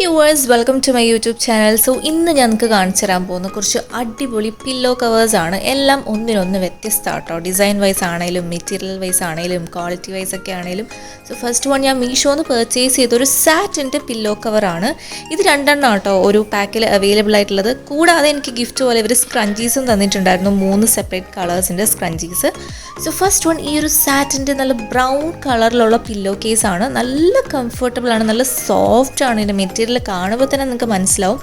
Viewers welcome to my YouTube channel so ഇന്ന് ഞാൻ നിങ്ങൾക്ക് കാണിച്ചു തരാൻ പോകുന്ന കുറച്ച് അടിപൊളി പില്ലോ കവേഴ്സ് ആണ്. എല്ലാം ഒന്നിനൊന്ന് വ്യത്യസ്ത കേട്ടോ ഡിസൈൻ വൈസ് ആണെങ്കിലും മെറ്റീരിയൽ വൈസ് ആണെങ്കിലും ക്വാളിറ്റി വൈസ് ഒക്കെ ആണെങ്കിലും സോ ഫസ്റ്റ് വൺ ഞാൻ മീഷോന്ന് പർച്ചേസ് ചെയ്ത ഒരു സാറ്റിന്റെ പില്ലോ കവറാണ് ഇത് രണ്ടെണ്ണം കേട്ടോ ഒരു പാക്കിൽ അവൈലബിൾ ആയിട്ടുള്ളത്. കൂടാതെ എനിക്ക് ഗിഫ്റ്റ് പോലെ ഇവർ സ്ക്രഞ്ചീസും തന്നിട്ടുണ്ടായിരുന്നു. മൂന്ന് സെപ്പറേറ്റ് കളേഴ്സിന്റെ സ്ക്രഞ്ചീസ് സോ ഫസ്റ്റ് വൺ ഈ ഒരു സാറ്റിന്റെ നല്ല ബ്രൗൺ കളറിലുള്ള പില്ലോ കേസാണ് നല്ല കംഫർട്ടബിൾ ആണ് നല്ല സോഫ്റ്റ് ആണ്. ഇതിന്റെ മെറ്റീരിയൽ കാണുമ്പോൾ തന്നെ നിങ്ങൾക്ക് മനസ്സിലാവും.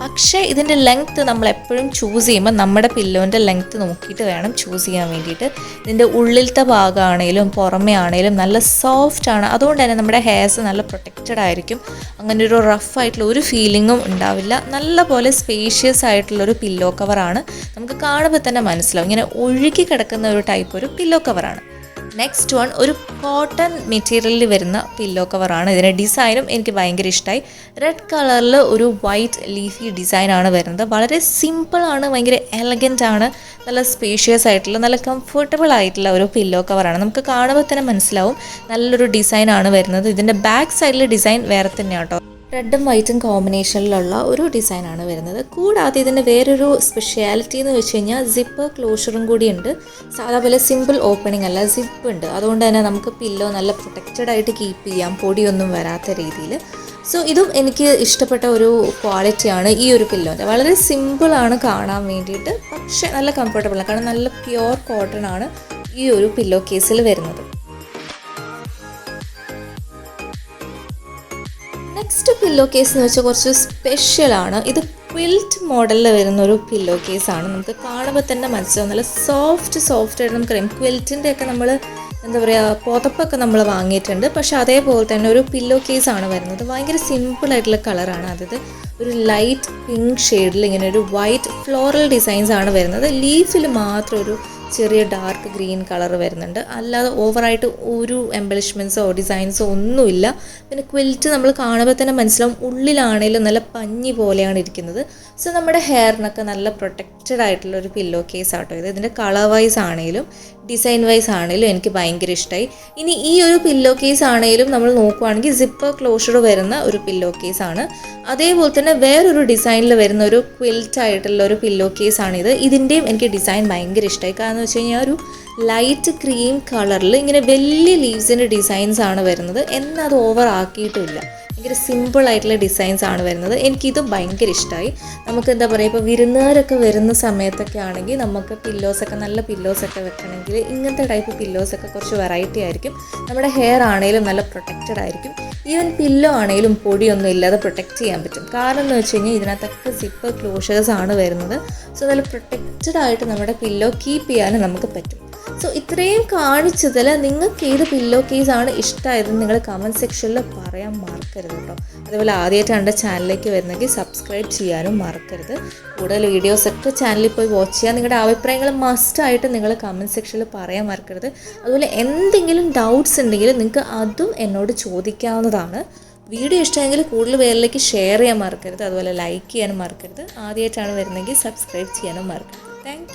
പക്ഷേ ഇതിന്റെ ലെങ്ത്ത് നമ്മൾ എപ്പോഴും ചൂസ് ചെയ്യുമ്പോൾ നമ്മുടെ പില്ലോന്റെ ലെങ്ത്ത് നോക്കിയിട്ട് വേണം ചൂസ് ചെയ്യാൻ വേണ്ടിയിട്ട്. ഇതിന്റെ ഉള്ളിലത്തെ ഭാഗമാണേലും പുറമേ ആണേലും നല്ല സോഫ്റ്റ് ആണ്. അതുകൊണ്ട് തന്നെ നമ്മുടെ ഹെയർസ് നല്ല പ്രൊട്ടക്റ്റഡ് ആയിരിക്കും. അങ്ങനെ ഒരു റഫ് ആയിട്ടുള്ള ഒരു ഫീലിങ്ങും ഉണ്ടാവില്ല. നല്ല പോലെ സ്പേഷ്യസ് ആയിട്ടുള്ളൊരു പില്ലോ കവറാണ് നമുക്ക് കാണുമ്പോൾ തന്നെ മനസ്സിലാവും. ഇങ്ങനെ ഒഴുകി കിടക്കുന്ന ഒരു ടൈപ്പ് ഒരു പില്ലോ കവറാണ് നെക്സ്റ്റ് വൺ ഒരു കോട്ടൺ മെറ്റീരിയലിൽ വരുന്ന പില്ലോ കവറാണ് ഇതിന്റെ ഡിസൈനും എനിക്ക് ഭയങ്കര ഇഷ്ടമായി റെഡ് കളറിൽ ഒരു വൈറ്റ് ലീഫി ഡിസൈനാണ് വരുന്നത്. വളരെ സിമ്പിളാണ് ഭയങ്കര എലഗന്റ് ആണ്. നല്ല സ്പേഷ്യസ് ആയിട്ടുള്ള നല്ല കംഫർട്ടബിൾ ആയിട്ടുള്ള ഒരു പില്ലോ കവറാണ് നമുക്ക് കാണുമ്പോൾ തന്നെ മനസ്സിലാവും. നല്ലൊരു ഡിസൈനാണ് വരുന്നത്. ഇതിന്റെ ബാക്ക് സൈഡിൽ ഡിസൈൻ വേറെ തന്നെയാണ് കേട്ടോ റെഡും വൈറ്റും കോമ്പിനേഷനിലുള്ള ഒരു ഡിസൈനാണ് വരുന്നത്. കൂടാതെ ഇതിന്റെ വേറൊരു സ്പെഷ്യാലിറ്റി എന്ന് വെച്ച് കഴിഞ്ഞാൽ സിപ്പ് ക്ലോഷറും കൂടി ഉണ്ട്. സാധാ പോലെ സിമ്പിൾ ഓപ്പണിംഗ് അല്ല സിപ്പ് ഉണ്ട്. അതുകൊണ്ട് തന്നെ നമുക്ക് പില്ലോ നല്ല പ്രൊട്ടക്റ്റഡ് ആയിട്ട് കീപ്പ് ചെയ്യാം പൊടിയൊന്നും വരാത്ത രീതിയിൽ സോ ഇതും എനിക്ക് ഇഷ്ടപ്പെട്ട ഒരു ക്വാളിറ്റിയാണ് ഈ ഒരു പില്ലോന്റെ വളരെ സിമ്പിളാണ് കാണാൻ വേണ്ടിയിട്ട് പക്ഷേ നല്ല കംഫർട്ടബിളാണ് കാരണം നല്ല പ്യുവർ കോട്ടൺ ആണ് ഈ ഒരു പില്ലോ കേസിൽ വരുന്നത്. നെക്സ്റ്റ് പില്ലോ കേസ് എന്ന് വെച്ചാൽ കുറച്ച് സ്പെഷ്യലാണ് ഇത് ക്വിൽറ്റ് മോഡലിൽ വരുന്ന ഒരു പില്ലോ കേസാണ് നമുക്ക് കാണുമ്പോൾ തന്നെ മനസ്സിലാവും. നല്ല സോഫ്റ്റ് സോഫ്റ്റ് ആയിട്ട് നമുക്കറിയാം ക്വിൽറ്റിന്റെ ഒക്കെ നമ്മൾ എന്താ പറയുക പുതപ്പൊക്കെ നമ്മൾ വാങ്ങിയിട്ടുണ്ട്. പക്ഷെ അതേപോലെ തന്നെ ഒരു പില്ലോ കേസാണ് വരുന്നത്. ഭയങ്കര സിമ്പിൾ ആയിട്ടുള്ള കളറാണ് അതായത് ഒരു ലൈറ്റ് പിങ്ക് ഷെയ്ഡിൽ ഇങ്ങനെ ഒരു വൈറ്റ് ഫ്ലോറൽ ഡിസൈൻസ് ആണ് വരുന്നത്. ലീഫിൽ മാത്രം ഒരു ചെറിയ ഡാർക്ക് ഗ്രീൻ കളർ വരുന്നുണ്ട്. അല്ലാതെ ഓവറായിട്ട് ഒരു എംബലിഷ്മെൻസോ ഡിസൈൻസോ ഒന്നുമില്ല. പിന്നെ ക്വിൽറ്റ് നമ്മൾ കാണുമ്പോൾ തന്നെ മനസ്സിലാവും ഉള്ളിലാണേലും നല്ല പഞ്ഞി പോലെയാണ് ഇരിക്കുന്നത്. സോ നമ്മുടെ ഹെയറിനൊക്കെ നല്ല പ്രൊട്ടക്റ്റഡ് ആയിട്ടുള്ള ഒരു പില്ലോ കേസ് ആട്ടോ ഇത്. ഇതിന്റെ കളർ വൈസ് ആണെങ്കിലും ഡിസൈൻ വൈസ് ആണെങ്കിലും എനിക്ക് ഭയങ്കര ഇഷ്ടമായി ഇനി ഈ ഒരു പില്ലോ കേസ് ആണെങ്കിലും നമ്മൾ നോക്കുവാണെങ്കിൽ സിപ്പർ ക്ലോഷർ വരുന്ന ഒരു പില്ലോ കേസ് ആണ്. അതേപോലെ തന്നെ വേറൊരു ഡിസൈനിൽ വരുന്ന ഒരു ക്വിൽറ്റ് ആയിട്ടുള്ള ഒരു പില്ലോ കേസ് ആണിത്. ഇതിന്റെയും എനിക്ക് ഡിസൈൻ ഭയങ്കര ഇഷ്ടമായി കാരണം എന്ന് വെച്ച് കഴിഞ്ഞാൽ ഒരു ലൈറ്റ് ക്രീം കളറിൽ ഇങ്ങനെ വലിയ ലീവ്സിന്റെ ഡിസൈൻസ് ആണ് വരുന്നത്. എന്നാൽ അത് ഓവർ ആക്കിയിട്ടുമില്ല ഭയങ്കര സിമ്പിൾ ആയിട്ടുള്ള ഡിസൈൻസ് ആണ് വരുന്നത്. എനിക്കിത് ഭയങ്കര ഇഷ്ടമായി നമുക്ക് എന്താ പറയുക ഇപ്പോൾ വിരുന്നുകാരൊക്കെ വരുന്ന സമയത്തൊക്കെ ആണെങ്കിൽ നമുക്ക് പില്ലോസൊക്കെ നല്ല പില്ലോസൊക്കെ വെക്കണമെങ്കിൽ ഇങ്ങനത്തെ ടൈപ്പ് പില്ലോസൊക്കെ കുറച്ച് വെറൈറ്റി ആയിരിക്കും. നമ്മുടെ ഹെയർ ആണെങ്കിലും നല്ല പ്രൊട്ടക്റ്റഡ് ആയിരിക്കും. ഈവൻ പില്ലോ ആണെങ്കിലും പൊടിയൊന്നും ഇല്ലാതെ പ്രൊട്ടക്റ്റ് ചെയ്യാൻ പറ്റും. കാരണം എന്ന് വെച്ച് കഴിഞ്ഞാൽ ഇതിനകത്തൊക്കെ സിപ്പ് ക്ലോഷേഴ്സ് ആണ് വരുന്നത്. സോ നല്ല പ്രൊട്ടക്റ്റഡ് ആയിട്ട് നമ്മുടെ പില്ലോ കീപ്പ് ചെയ്യാനും നമുക്ക് പറ്റും. സോ ഇത്രയും കാണിച്ചതിൽ നിങ്ങൾക്ക് ഏത് പില്ലോ ആണ് ഇഷ്ടമായതെന്ന് നിങ്ങൾ കമന്റ് സെക്ഷനിൽ പറയാൻ മറക്കരുത് കേട്ടോ. അതുപോലെ ആദ്യമായിട്ടാണ് എന്റെ ചാനലിലേക്ക് വരുന്നെങ്കിൽ സബ്സ്ക്രൈബ് ചെയ്യാനും മറക്കരുത്. കൂടുതൽ വീഡിയോസൊക്കെ ചാനലിൽ പോയി വാച്ച് ചെയ്യാൻ നിങ്ങളുടെ അഭിപ്രായങ്ങൾ മസ്റ്റായിട്ട് നിങ്ങൾ കമന്റ് സെക്ഷനിൽ പറയാൻ മറക്കരുത്. അതുപോലെ എന്തെങ്കിലും ഡൗട്ട്സ് ഉണ്ടെങ്കിൽ നിങ്ങൾക്ക് അതും എന്നോട് ചോദിക്കാവുന്നതാണ്. വീഡിയോ ഇഷ്ടമെങ്കിൽ കൂടുതൽ പേരിലേക്ക് ഷെയർ ചെയ്യാൻ മറക്കരുത്. അതുപോലെ ലൈക്ക് ചെയ്യാനും മറക്കരുത്. ആദ്യമായിട്ടാണ് വരുന്നതെങ്കിൽ സബ്സ്ക്രൈബ് ചെയ്യാനും മറക്കരുത്. താങ്ക്